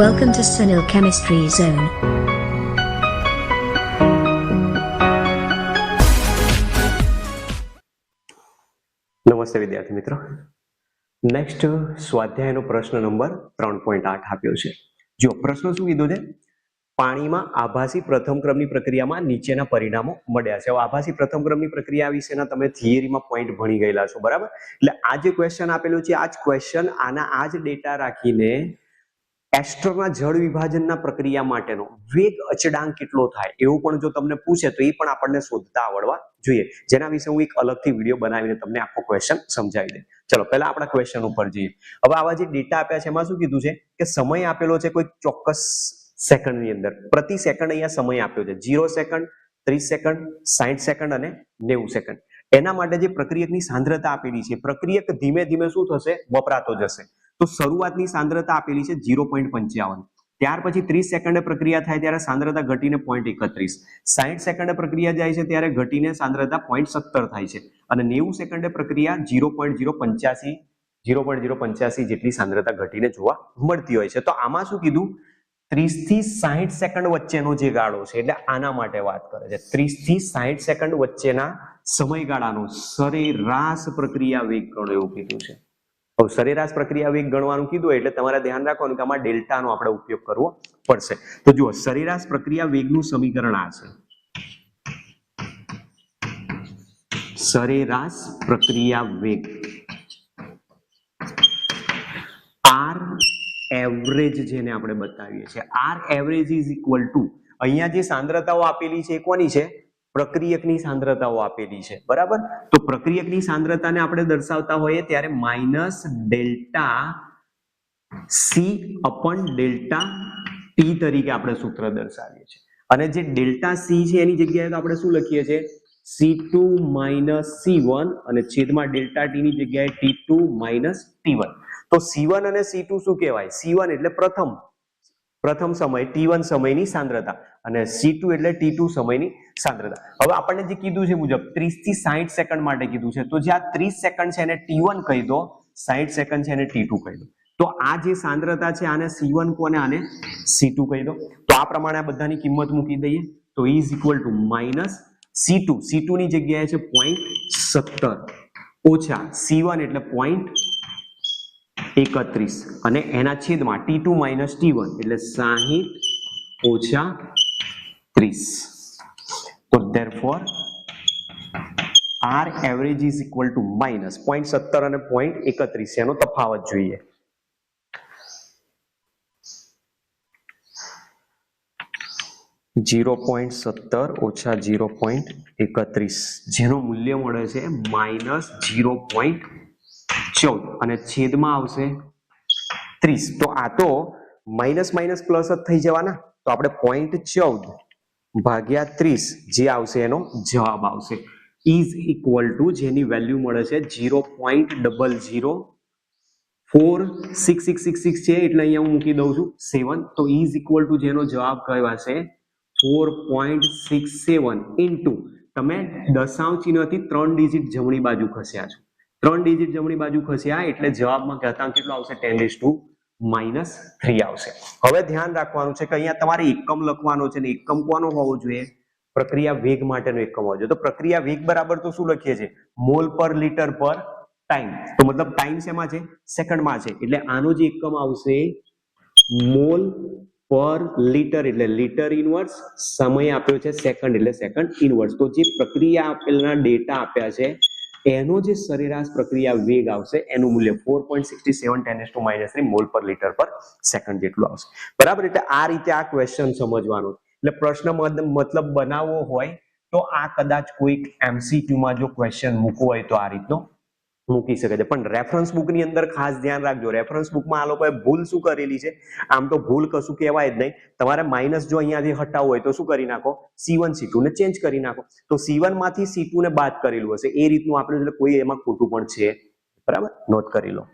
Welcome to Sunil Chemistry Zone. નમસ્તે વિદ્યાર્થી મિત્રો. નેક્સ્ટ સ્વાધ્યાયનો પ્રશ્ન નંબર ત્રણ પોઈન્ટ આઠ આપ્યો છે. જો પ્રશ્ન શું કીધું છે? પાણીમાં આભાસી પ્રથમ ક્રમની પ્રક્રિયામાં નીચેના પરિણામો મળ્યા છે. હવે આભાસી પ્રથમ ક્રમની પ્રક્રિયા વિશેના તમે થિયરીમાં પોઈન્ટ ભણી ગયેલા છો, બરાબર? એટલે આ જે ક્વેશ્ચન આપેલું છે, આ જ ક્વેશ્ચન આના આ જ ડેટા રાખીને એસ્ટ્રોના જળ વિભાજનના પ્રક્રિયા માટેનો વેગ અચળાંક કેટલો થાય એવું પણ જો તમને પૂછે તો એ પણ આપણને શોધતા આવડવા જોઈએ. જેના વિશે હું એક અલગથી વીડિયો બનાવીને તમને આખો ક્વેશ્ચન સમજાવી દે ચલો, પહેલા આપણા ક્વેશ્ચન ઉપર જઈએ. હવે આવા જે ડેટા આપ્યા છે, એમાં શું કીધું છે? કે સમય આપેલો છે કોઈ ચોક્કસ સેકન્ડની અંદર. પ્રતિ સેકન્ડ અહીંયા સમય આપ્યો છે. ઝીરો સેકન્ડ ત્રીસ સેકન્ડ સાઠ સેકન્ડ અને નેવું સેકન્ડ એના માટે જે પ્રક્રિયકની સાંદ્રતા આપેલી છે, પ્રક્રિયક ધીમે ધીમે શું થશે? વપરાતો જશે. તો શરૂઆતની સાંદ્રતા આપેલી છે ઝીરો પોઈન્ટ પંચાવન. ત્યાર પછી ત્રીસ સેકન્ડે પ્રક્રિયા થાય ત્યારે સાંદ્રતા ઘટીને પોઈન્ટ એકત્રીસ. સાઠ સેકન્ડે પ્રક્રિયા જાય છે ત્યારે ઘટીને સાંદ્રતા પોઈન્ટ સત્તર થાય છે. અને નેવું સેકન્ડે પ્રક્રિયા ઝીરો પોઈન્ટ ઝીરો પંચ્યાસી, ઝીરો પોઈન્ટ ઝીરો પંચ્યાસી જેટલી સાંદ્રતા ઘટીને જોવા મળતી હોય છે. તો આમાં શું કીધું? ત્રીસથી સાહીઠ સેકન્ડ વચ્ચેનો જે ગાળો છે, એટલે આના માટે વાત કરે છે. ત્રીસથી સાહીઠ સેકન્ડ વચ્ચેના સમયગાળાનો સરેરાશ પ્રક્રિયા વેગ ગણો એવું કીધું છે. સરેરાશ પ્રક્રિયા વેગ ગણવાનું કીધું એટલે તમારે ધ્યાન રાખવાનું કે આમાં ડેલ્ટાનો આપણે ઉપયોગ કરવો પડશે. તો જુઓ, સરેરાશ પ્રક્રિયા વેગનું સમીકરણ આ છે. સરેરાશ પ્રક્રિયા વેગ. આર એવરેજ જેને આપણે બતાવીએ છીએ. R average is equal to અહીંયા જે સાંદ્રતાઓ આપેલી છે કોની છે? પ્રક્રિયકની સાંદ્રતાઓ આપેલી છે. બરાબર? તો પ્રક્રિયકની સાંદ્રતાને આપણે દર્શાવતા હોઈએ ત્યારે minus delta C upon delta T તરીકે આપણે સૂત્ર દર્શાવીએ છીએ. અને જે ડેલ્ટા સી છે એની જગ્યાએ તો આપણે શું લખીએ છીએ? C two minus C one અને છેદમાં ડેલ્ટા ટી ની જગ્યાએ T two minus T one. તો સી વન અને સી ટુ શું કહેવાય? સી વન એટલે પ્રથમ. પ્રથમ સમય, ટી વન સમયની સાંદ્રતા. અને સી ટુ એટલે ટી ટુ સમયની સાંદ્રતા. હવે આપણને જે કીધું છે મુજબ ત્રીસથી સાહીઠ સેકન્ડ માટે કીધું છે, તો જે આ ત્રીસ સેકન્ડ છે એને ટી વન કહી દો સાહીઠ સેકન્ડ છે એને ટી ટુ કહી દો. તો આ જે સાંદ્રતા છે આને સી વન કોને આને સી ટુ કહી દો. તો આ પ્રમાણે આ બધાની કિંમત મૂકી દઈએ. તો is equal to minus C two C two ની જગ્યાએ છે પોઈન્ટ સત્તર. ઓછા સી વન એટલે પોઈન્ટ એકત્રીસ. અને એના છેદમાં T two minus T one એટલે સાહીઠ ઓછા ત્રીસ. તો therefore R average is equal to minus point સત્તર અને પોઈન્ટ એકત્રીસ. એનો તફાવત જોઈએ. જીરો પોઈન્ટ સત્તર ઓછા જીરો પોઈન્ટ એકત્રીસ. જેનું મૂલ્ય મળે છે માઇનસ જીરો પોઈન્ટ ચૌદ. અને છેદમાં આવશે ત્રીસ. તો આ તો માઇનસ માઇનસ પ્લસ જ થઈ જવાના. તો આપણે પોઈન્ટ ચૌદ ભાગ્યા ત્રીસ જે આવશે એનો જવાબ આવશે. ઇઝ ઇક્વલ ટુ જેની વેલ્યુ મળે છે zero point double zero four six six six six છે, એટલે અહીંયા હું મૂકી દઉં છું સેવન તો ઇઝ ઇક્વલ ટુ જેનો જવાબ કયો હશે four point six seven into તમે દશાંશ ચિહ્નથી ત્રણ ડિજિટ જમણી બાજુ ખસ્યા છો. ત્રણ ડિજિટ જમણી બાજુ ખસ્યા, એટલે જવાબમાં ઘાતાંક કેટલો આવશે? ટેન ટુ માઇનસ થ્રી આવશે. હવે ધ્યાન રાખવાનું છે કે અહીંયા તમારે એકમ લખવાનો છે ને એકમ કોનો હોવો જોઈએ? પ્રક્રિયા વેગ માટેનો એકમ હોવો જોઈએ. તો પ્રક્રિયા વેગ બરાબર તો શું લખીએ છીએ? મોલ પર લીટર પર ટાઈમ. તો મતલબ ટાઈમ શેમાં છે? સેકન્ડમાં છે. એટલે આનો જે એકમ આવશે, મોલ પર લીટર એટલે લીટર ઇનવર્સ સમય આપ્યો છે સેકન્ડ એટલે સેકન્ડ ઇનવર્સ. તો જે પ્રક્રિયા આપેલા ડેટા આપ્યા છે એનો જે સરેરાશ પ્રક્રિયા વેગ આવશે, એનું મૂલ્ય four point sixty seven ten two minus three mole પર લીટર પર સેકન્ડ જેટલું આવશે. બરાબર? એટલે આ રીતે આ ક્વેશ્ચન સમજવાનો એટલે પ્રશ્ન મતલબ બનાવવો હોય તો આ કદાચ કોઈક એમસીક્યુમાં જો ક્વેશ્ચન મૂકવો હોય તો આ રીતનો મૂકી શકે છે. પણ રેફરન્સ બુકની અંદર ખાસ ધ્યાન રાખજો. રેફરન્સ બુકમાં આ લોકોએ ભૂલ શું કરેલી છે? આમ તો ભૂલ કશું કહેવાય જ નહીં. તમારે માઇનસ જો અહીંયાથી હટાવવું હોય તો શું કરી નાખો? સી વન સી ને ચેન્જ કરી નાખો. તો સી વનમાંથી સી ને બાદ કરેલું હશે. એ રીતનું આપણે એટલે કોઈ એમાં ખોટું પણ છે. બરાબર? નોટ કરી લો.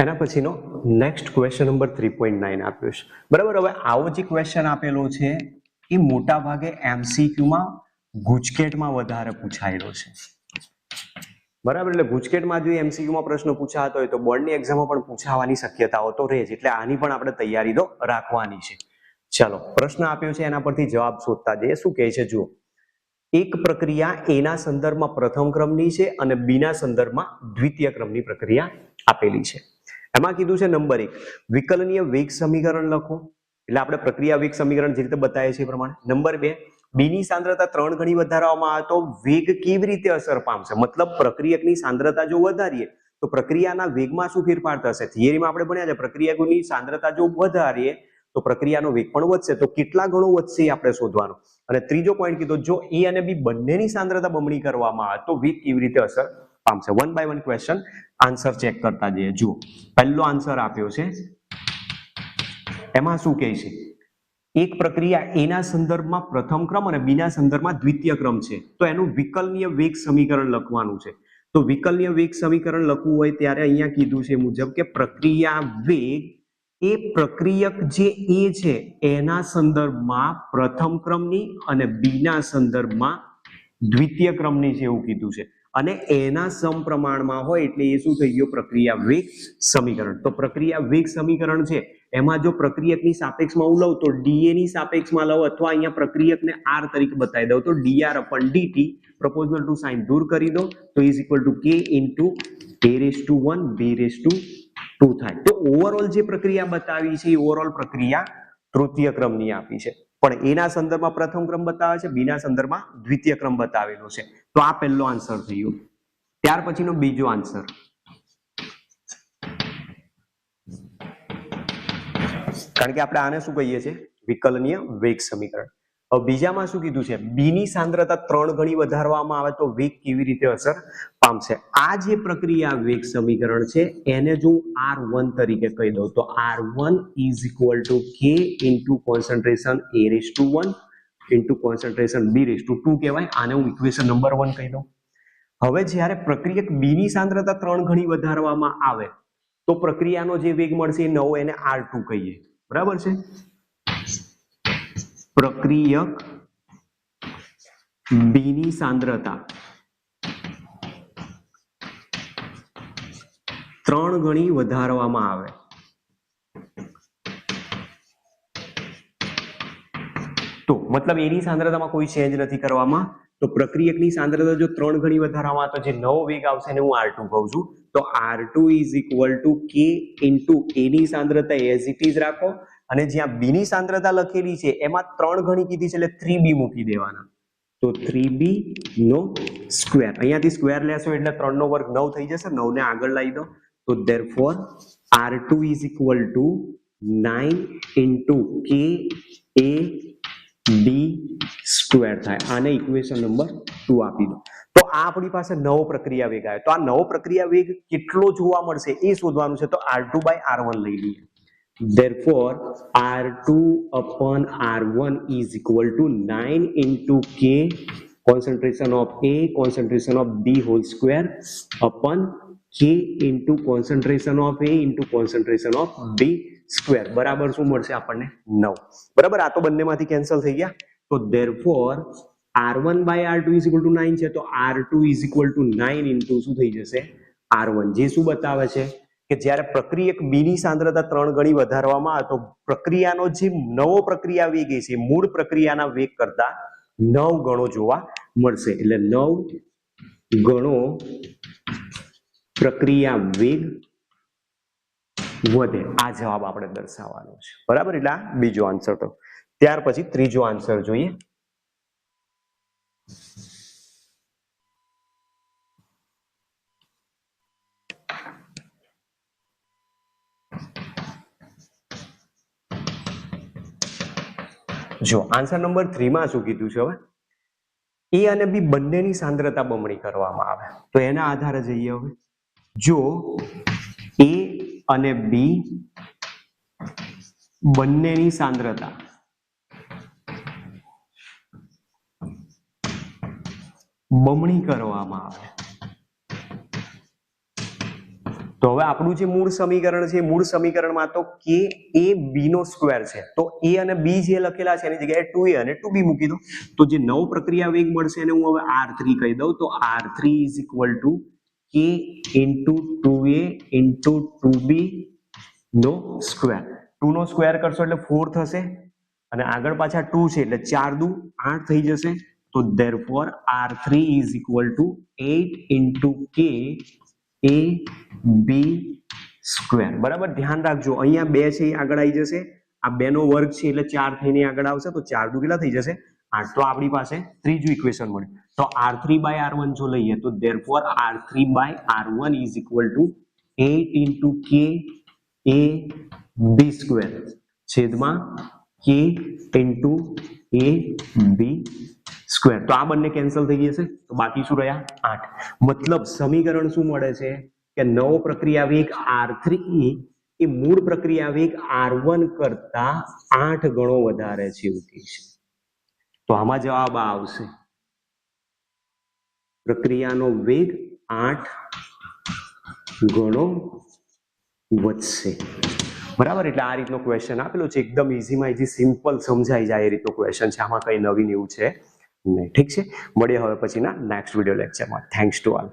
એના પછીનો next question number three point nine આપ્યો છે. બરાબર, હવે આવો જે ક્વેશ્ચન આપેલો છે, એ મોટા ભાગે એમસીક્યુમાં ગુજકેટમાં વધારે પૂછાયેલો છે. બરાબર, એટલે ગુજકેટમાં જો એમસીક્યુમાં પ્રશ્ન પૂછાતો હોય તો બોર્ડની એક્ઝામમાં પણ પૂછાવાની શક્યતાઓ તો રહે છે એટલે આની પણ આપણે તૈયારી તો રાખવાની છે. ચલો, પ્રશ્ન આપ્યો છે, એના પરથી જવાબ શોધતા જઈએ. શું કહે છે, જુઓ. એક પ્રક્રિયા એના સંદર્ભમાં પ્રથમ ક્રમની છે અને બીના સંદર્ભમાં દ્વિતીય ક્રમની પ્રક્રિયા આપેલી છે. એમાં કીધું છે નંબર એક. વિકલનીય વેગ સમીકરણ લખો. એટલે આપણે પ્રક્રિયા વેગ સમીકરણ જે રીતે બતાવીએ છીએ પ્રમાણે. નંબર બે. બીની સાંદ્રતા ત્રણ ગણી વધારવામાં આવે તો વેગ કેવી રીતે અસર પામશે? મતલબ પ્રક્રિયકની સાંદ્રતા જો વધારીએ, તો પ્રક્રિયાના વેગમાં શું ફેરફાર થશે? થિયરીમાં આપણે ભણ્યા છે, પ્રક્રિયકની સાંદ્રતા જો વધારીએ, તો પ્રક્રિયાનો વેગ પણ વધશે. તો કેટલા ગણો વધશે આપણે શોધવાનો. અને ત્રીજો પોઈન્ટ કીધો, જો એ અને બી બંનેની સાંદ્રતા બમણી કરવામાં આવે, તો વેગ કેવી રીતે અસર પામશે one by one question answer check કરતા જઈએ. જુઓ. પહેલો આન્સર આપ્યો છે. એમાં શું કહે છે? એક પ્રક્રિયા એના સંદર્ભમાં પ્રથમ ક્રમ અને બીના સંદર્ભમાં દ્વિતીય ક્રમ છે. તો એનું વિકલનીય વેગ સમીકરણ લખવાનું છે. તો વિકલનીય વેગ સમીકરણ લખવું હોય ત્યારે અહીંયા કીધું છે મુજબ કે પ્રક્રિયા વેગ એ પ્રક્રિયક જે એ છે એના સંદર્ભમાં પ્રથમ ક્રમની અને બીના સંદર્ભમાં દ્વિતીય ક્રમની છે એવું કીધું છે. અને એના સમપ્રમાણમાં હોય એટલે એ શું થઈ ગયો? પ્રક્રિયા વેગ સમીકરણ. તો પ્રક્રિયા વેગ સમીકરણ છે. એમાં જો પ્રક્રિયકની સાપેક્ષમાં હું લઉં તો ડીએ ની સાપેક્ષમાં લઉં અથવા અહીંયા પ્રક્રિયકને આર તરીકે બતાવી દઉં. તો DR upon DT proposal to sign દૂર કરી દો. તો is equal to K into A raise to one B raise to two થાય. તો ઓવરઓલ જે પ્રક્રિયા બતાવી છે, એ ઓવરઓલ પ્રક્રિયા તૃતીય ક્રમની આપી છે. પણ એના સંદર્ભમાં પ્રથમ ક્રમ બતાવે છે, બીના સંદર્ભમાં દ્વિતીય ક્રમ બતાવેલો છે. તો આ પહેલો આન્સર થયો. ત્યાર પછીનો બીજો આન્સર કારણ કે આપણે આને શું કહીએ છીએ? વિકલનીય વેગ સમીકરણ. બીજામાં શું કીધું છે? બીની સાંદ્રતા ત્રણ ગણી વધારવામાં આવે તો વેગ કેવી રીતે અસર પામશે? આ જે પ્રક્રિયા વેગ સમીકરણ છે, એને જો આર વન તરીકે કહી દઉં. તો R one is equal to K into concentration A raise to one into concentration B raise to two કહેવાય. આને હું ઇક્વેશન નંબર વન કહી દઉં. હવે જ્યારે પ્રક્રિયક બીની સાંદ્રતા ત્રણ ગણી વધારવામાં આવે, તો પ્રક્રિયાનો જે વેગ મળશે એ નવો એને આર ટુ કહીએ. બરાબર છે? પ્રક્રિયક બીની સાંદ્રતા. ત્રણ ગણી વધારવામાં આવે. તો મતલબ એની સાંદ્રતામાં કોઈ ચેન્જ નથી કરવામાં. તો પ્રક્રિયકની સાંદ્રતા જો ત્રણ ગણી વધારવામાં તો જે નવો વેગ આવશે એને હું આર ટુ કહું છું. તો R two is equal to K into એની સાંદ્રતા એઝ ઇટ ઇઝ રાખો. અને જ્યાં બી ની સાંદ્રતા લખેલી છે, એમાં ત્રણ ગણી કીધી છે, એટલે થ્રી બી મૂકી દેવાના. તો થ્રી બી નો સ્ક્વેર અહીંયાથી સ્ક્વેર લેશો એટલે ત્રણ નો વર્ગ નવ થઈ જશે નવ ને આગળ લાવી દો. તો therefore R two is equal to nine into K A D square થાય. આને ઇક્વેશન નંબર ટુ આપી દો. તો આ આપણી પાસે નવો પ્રક્રિયા વેગ આવ્યો. તો આ નવો પ્રક્રિયા વેગ કેટલો જોવા મળશે એ શોધવાનું છે. તો R two by R one લઈ લઈએ. Therefore r2 upon r1 is equal to 9 into k concentration of a concentration of b whole square upon k into concentration of a into concentration of b square બરાબર શું મળશે આપણને 9 બરાબર આ તો બંનેમાંથી કેન્સલ થઈ ગયા તો therefore r1 by r2 is equal to 9 છે તો r2 is equal to 9 into શું થઈ જશે r1 જે શું બતાવે છે કે જ્યારે પ્રક્રિયક બીની સાંદ્રતા ત્રણ ગણી વધારવામાં આવે તો પ્રક્રિયાનો જે નવો પ્રક્રિયા વેગ છે, મૂળ પ્રક્રિયાના વેગ કરતા નવ ગણો જોવા મળશે. એટલે નવ ગણો પ્રક્રિયા વેગ વધે. આ જવાબ આપણે દર્શાવવાનો છે. બરાબર? એટલે આ બીજો આન્સર તો. ત્યાર પછી ત્રીજો આન્સર જોઈએ. જો આન્સર નંબર થ્રીમાં શું કીધું છે હવે એ અને બી બંનેની સાંદ્રતા બમણી કરવામાં આવે. તો એના આધારે જઈએ હવે. જો એ અને બી બંનેની સાંદ્રતા બમણી કરવામાં આવે. તો હવે આપણું જે મૂળ સમીકરણ છે, મૂળ સમીકરણમાં તો કે એ બી નો સ્ક્વેર છે. તો એ અને બી જે લખેલા છે, એની જગ્યાએ ટુ એ અને ટુ બી મૂકી દો તો જે નવ પ્રક્રિયા વેગ મળશે એને હું હવે આર થ્રી કહી દઉં. તો R three is equal to K into two A into two B no square two નો સ્ક્વેર કરશો એટલે ફોર થશે. અને આગળ પાછા ટુ છે, એટલે ચાર દુ આઠ થઈ જશે. તો therefore R three is equal to eight into K A B square બરાબર? ધ્યાન રાખજો. અહીંયા બે છે, એ આગળ આવી જશે. આ બે નો વર્ગ છે, એટલે ચાર થઈને આગળ આવશે. તો ચાર દુ કેટલા થઈ જશે. આઠ તો આપણી પાસે ત્રીજું ઇક્વેશન મળે તો R three by R one જો લઈએ, તો therefore R three by R one is equal to eight into K A B square છેદમાં કે ઇન્ટુ એ બી સ્ક્વેર તો આ બંને કેન્સલ થઈ જશે તો બાકી શું રહ્યા? આઠ. મતલબ સમીકરણ શું મળે છે? કે નવો પ્રક્રિયા વેગ આર થ્રી એ મૂળ પ્રક્રિયા વેગ આર વન કરતા આઠ ગણો વધારે છે એવું તો આમાં જવાબ આવશે. પ્રક્રિયાનો વેગ આઠ ગણો વધશે. બરાબર? એટલે આ રીતનો ક્વેશ્ચન આપેલો છે. એકદમ ઇઝીમાં ઇઝી સિમ્પલ સમજાઈ જાય એ રીતનો ક્વેશ્ચન છે. આમાં કઈ નવીન એવું છે નહીં. ઠીક છે? મળીએ હવે પછીના નેક્સ્ટ વીડિયો લેક્ચરમાં થેન્ક્સ ટુ ઓલ